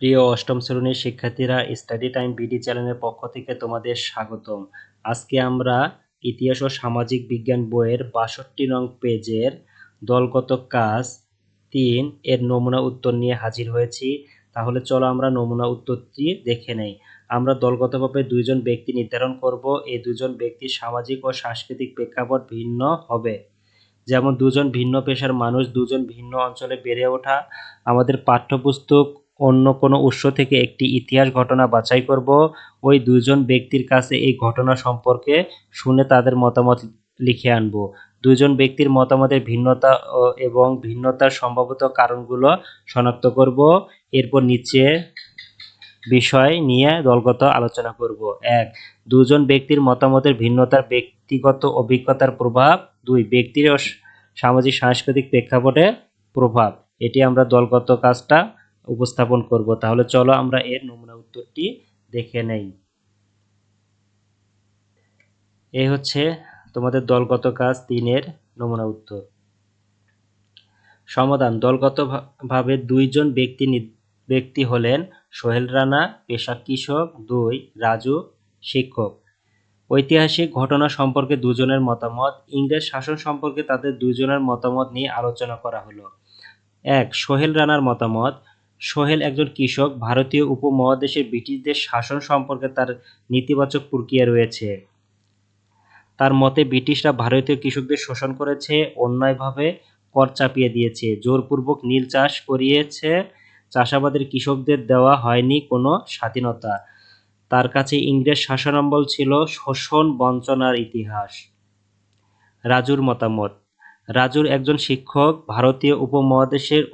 প্রিয় অষ্টম শ্রেণির শিক্ষার্থীরা স্টাডি টাইম বিডি চ্যানেলের পক্ষ থেকে তোমাদের স্বাগতম। আজকে আমরা ইতিহাস ও সামাজিক বিজ্ঞান বইয়ের বাষট্টি নং পেজের দলগত কাজ তিন এর নমুনা উত্তর নিয়ে হাজির হয়েছি। তাহলে চলো আমরা নমুনা উত্তরটি দেখে নেই। আমরা দলগতভাবে দুইজন ব্যক্তি নির্ধারণ করব। এই দুজন ব্যক্তির সামাজিক ও সাংস্কৃতিক প্রেক্ষাপট ভিন্ন হবে। যেমন, দুজন ভিন্ন পেশার মানুষ, দুজন ভিন্ন অঞ্চলে বেড়ে ওঠা। আমাদের পাঠ্যপুস্তক অন্য কোনো উৎস থেকে একটি ইতিহাস ঘটনা বাছাই করব। ওই দুজন ব্যক্তির কাছে এই ঘটনা সম্পর্কে শুনে তাদের মতামত লিখে আনব। দুজন ব্যক্তির মতামতের ভিন্নতা এবং ভিন্নতার সম্ভাবিত কারণগুলো শনাক্ত করব। এরপর নিচে বিষয় নিয়ে দলগত আলোচনা করব। এক দুজন ব্যক্তির মতামতের ভিন্নতার ব্যক্তিগত অভিজ্ঞতার প্রভাব। দুই, ব্যক্তির সামাজিক সাংস্কৃতিক প্রেক্ষাপটে প্রভাব। এটি আমরা দলগত কাজটা উপস্থাপন করব। তাহলে চলো আমরা এর নমুনা উত্তরটি দেখে নেই। এই হচ্ছে তোমাদের দলগত কাজ তিনের নমুনা উত্তর। সমাধান দলগত ভাবে দুইজন ব্যক্তি ব্যক্তি হলেন সোহেল রানা, পেশা কৃষক, দুই রাজু, শিক্ষক। ঐতিহাসিক ঘটনা সম্পর্কে দুজনের মতামত, ইংরেজ শাসন সম্পর্কে তাদের দুজনের মতামত নিয়ে আলোচনা করা হলো। এক, সোহেল রানার মতামত সোহেল একজন কৃষক, ভারতীয় উপমহাদেশের ব্রিটিশদের শাসন সম্পর্কে তার নেতিবাচক প্রক্রিয়া রয়েছে। তার মতে, ব্রিটিশরা ভারতীয় কৃষকদের শোষণ করেছে, অন্যায়ভাবে কর চাপিয়ে দিয়েছে, জোরপূর্বক নীল চাষ করিয়েছে, চাষাবাদের কৃষকদের দেওয়া হয়নি কোনো স্বাধীনতা। তার কাছে ইংরেজ শাসনামল ছিল শোষণ বঞ্চনার ইতিহাস। রাজুর মতামত, রাজুর একজন শিক্ষক, ভারতীয় উপমহাদেশের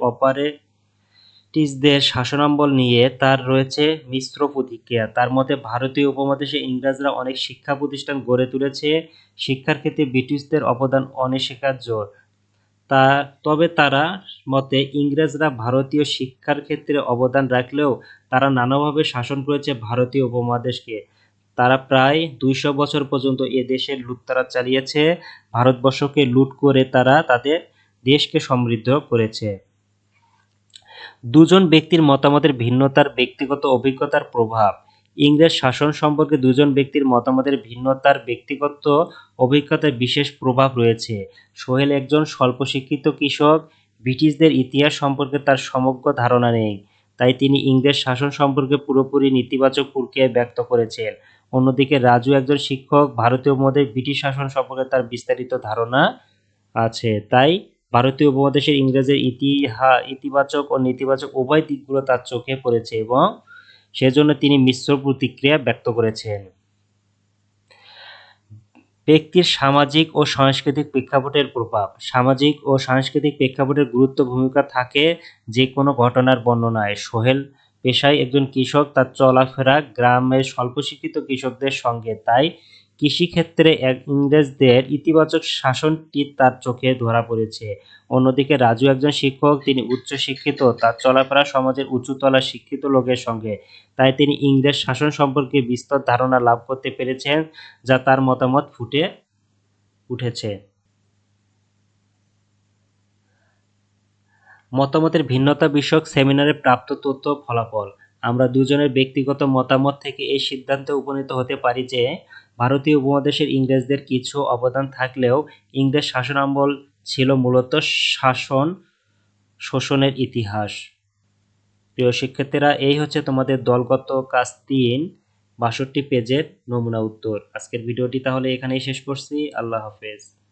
অপারেটিসদের শাসনামল নিয়ে তার রয়েছে মিশ্র প্রতিক্রিয়া। তার মতে, ভারতীয় উপমহাদেশে ইংরেজরা অনেক শিক্ষা প্রতিষ্ঠান গড়ে তুলেছে। শিক্ষার ক্ষেত্রে ব্রিটিশদের অবদান অনস্বীকার্য। তা, তবে তারা মতে, ইংরেজরা ভারতীয় শিক্ষার ক্ষেত্রে অবদান রাখলেও তারা নানাভাবে শাসন করেছে ভারতীয় উপমহাদেশকে। তারা প্রায় দুইশো বছর পর্যন্ত এ দেশের লুটতারা চালিয়েছে। ভারতবর্ষকে লুট করে তারা তাদের দেশকে সমৃদ্ধ করেছে। দুজন ব্যক্তির মতামতের ভিন্নতার ব্যক্তিগত অভিজ্ঞতার প্রভাব। ইংরেজ শাসন সম্পর্কে দুজন ব্যক্তির মতামতের ভিন্নতার ব্যক্তিগত অভিজ্ঞতায় বিশেষ প্রভাব রয়েছে। সোহেল একজন স্বল্প শিক্ষিত কৃষক, ব্রিটিশদের ইতিহাস সম্পর্কে তার সমগ্র ধারণা নেই, তাই তিনি ইংরেজ শাসন সম্পর্কে পুরোপুরি নেতিবাচক প্রক্রিয়ায় ব্যক্ত করেছেন। অন্যদিকে রাজু একজন শিক্ষক, ভারতীয় উপমহাদেশ ব্রিটিশ শাসন সম্পর্কে তার বিস্তারিত ধারণা আছে, তাই ভারতীয় উপমহাদেশের ইংরেজের ইতিহা, ইতিবাচক ও নেতিবাচক উভয় দিকগুলো তার চোখে পড়েছে এবং সেজন্য তিনি মিশ্র প্রতিক্রিয়া ব্যক্ত করেছেন। ব্যক্তির সামাজিক ও সাংস্কৃতিক প্রেক্ষাপটের প্রভাব। সামাজিক ও সাংস্কৃতিক প্রেক্ষাপটের গুরুত্ব ভূমিকা থাকে যে কোনো ঘটনার বর্ণনায়। সোহেল পেশায় একজন কৃষক, তার চলাফেরা গ্রামের স্বল্প শিক্ষিত কৃষকদের সঙ্গে, তাই কৃষিক্ষেত্রে ইংরেজদের ইতিবাচক শাসনটি তার চোখে ধরা পড়েছে। অন্যদিকে রাজু একজন শিক্ষক, তিনি উচ্চ শিক্ষিত তার চলাফেরা সমাজের উঁচুতলা শিক্ষিত লোকের সঙ্গে। তাই তিনি ইংরেজ শাসন সম্পর্কে বিস্তর ধারণা লাভ করতে পেরেছেন, যা তার মতামত ফুটে উঠেছে। মতামতের ভিন্নতা বিষয়ক সেমিনারে প্রাপ্ত তথ্য ফলাফল। আমরা দুজনের ব্যক্তিগত মতামত থেকে এই সিদ্ধান্তে উপনীত হতে পারি যে ভারতীয় উপমহাদেশের ইংরেজদের কিছু অবদান থাকলেও ইংরেজ শাসনামল ছিল মূলত শাসন শোষণের ইতিহাস। প্রিয় শিক্ষার্থীরা, এই হচ্ছে তোমাদের দলগত কাজ তিন, বাষট্টি পেজের নমুনা উত্তর। আজকের ভিডিওটি তাহলে এখানেই শেষ করছি। আল্লাহ হাফেজ।